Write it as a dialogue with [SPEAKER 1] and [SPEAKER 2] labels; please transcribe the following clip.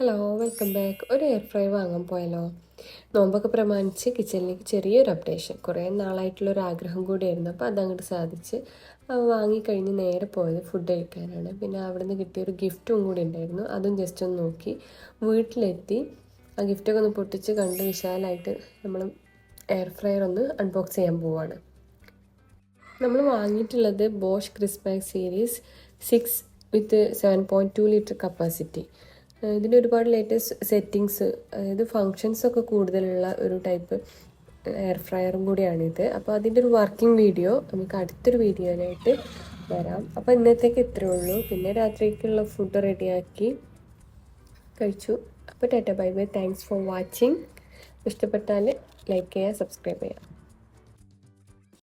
[SPEAKER 1] Hello welcome back ഒരു air fry വാങ്ങാൻ പോയാലോ നോമ്പൊക്കെ പ്രമാണിച്ച് കിച്ചണിലേക്ക് ചെറിയൊരു അപ്ഡേഷൻ കുറേ നാളായിട്ടുള്ള ഒരു ആഗ്രഹം കൂടിയായിരുന്നു. അപ്പോൾ അതങ്ങോട്ട് സാധിച്ച് വാങ്ങിക്കഴിഞ്ഞ് നേരെ പോയത് ഫുഡ് കഴിക്കാനാണ്. പിന്നെ അവിടെ നിന്ന് കിട്ടിയൊരു ഗിഫ്റ്റും കൂടി ഉണ്ടായിരുന്നു. അതും ജസ്റ്റ് ഒന്ന് നോക്കി. വീട്ടിലെത്തി. ആ ഗിഫ്റ്റൊക്കെ ഒന്ന് പൊട്ടിച്ച് കണ്ട് വിശാലമായിട്ട് നമ്മൾ എയർ ഫ്രയർ ഒന്ന് അൺബോക്സ് ചെയ്യാൻ പോവാണ്. നമ്മൾ വാങ്ങിയിട്ടുള്ളത് Bosch ക്രിസ്പാക് series six with seven point two litre capacity ഇതിന്റെ ഒരുപാട് ലേറ്റസ്റ്റ് സെറ്റിങ്സ് അതായത് ഫങ്ഷൻസ് ഒക്കെ കൂടുതലുള്ള ഒരു ടൈപ്പ് എയർ ഫ്രയറും കൂടിയാണിത് അപ്പോൾ അതിന്റെ ഒരു വർക്കിംഗ് വീഡിയോ നമുക്ക് അടുത്തൊരു വീഡിയോയിലായിട്ട് വരാം. അപ്പോൾ ഇന്നത്തേക്ക് ഇത്രയേ ഉള്ളൂ. പിന്നെ രാത്രിക്കുള്ള ഫുഡ് റെഡിയാക്കി കഴിച്ചു. അപ്പോൾ tata bye bye. Thanks for watching ഇഷ്ടപ്പെട്ടാൽ ലൈക്ക് ചെയ്യുക സബ്സ്ക്രൈബ് ചെയ്യുക.